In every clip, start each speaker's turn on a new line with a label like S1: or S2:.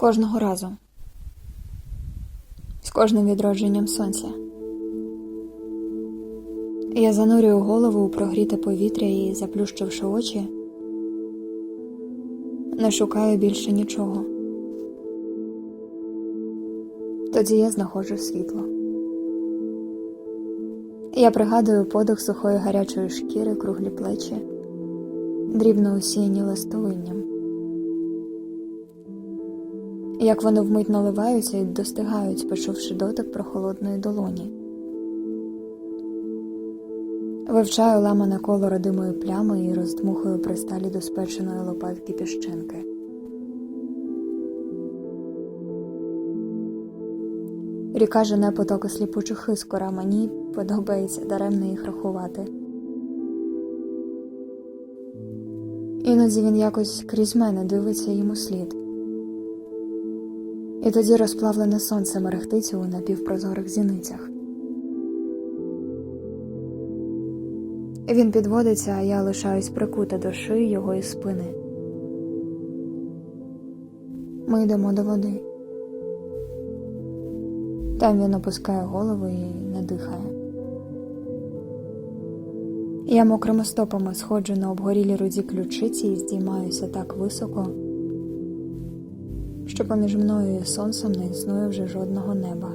S1: Кожного разу. З кожним відродженням сонця. Я занурюю голову у прогріте повітря і, заплющивши очі, не шукаю більше нічого. Тоді я знаходжу світло. Я пригадую подих сухої гарячої шкіри, круглі плечі, дрібно усіяні листовинням. Як вони вмить наливаються і достигають, почувши дотик прохолодної долоні. Вивчаю ламане коло родимої плями і роздмухую при сталі до спеченої лопатки піщинки. Ріка жене потоки сліпучих іскор, а мені подобається даремно їх рахувати. Іноді він якось крізь мене дивиться йому слід. І тоді розплавлене сонце мерехтить у напівпрозорих зіницях. Він підводиться, а я лишаюсь прикута до шиї його і спини. Ми йдемо до води. Там він опускає голову і не дихає. Я мокрими стопами сходжу на обгорілі руді ключиці і здіймаюся так високо, що поміж мною і сонцем не існує вже жодного неба.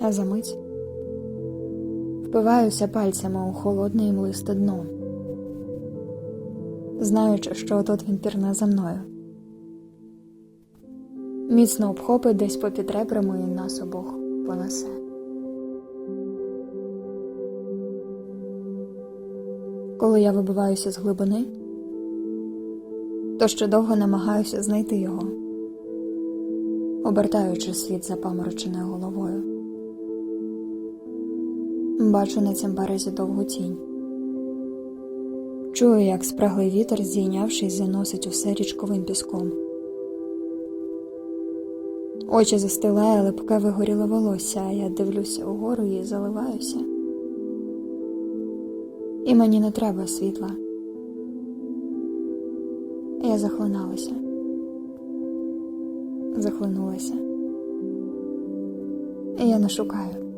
S1: А за мить впиваюся пальцями у холодне і млисте дно, знаючи, що отот він пірне за мною. Міцно обхопить десь попід ребрами і нас обох понесе. Коли я вибиваюся з глибини, то ще довго намагаюся знайти його, обертаючи світ запамороченою головою. Бачу на цім березі довгу тінь. Чую, як спраглий вітер, здійнявшись, заносить усе річковим піском. Очі застилає липке вигоріле волосся, а я дивлюся угору і заливаюся. І мені не треба світла. Я захлиналася. Захлинулася. Я не шукаю.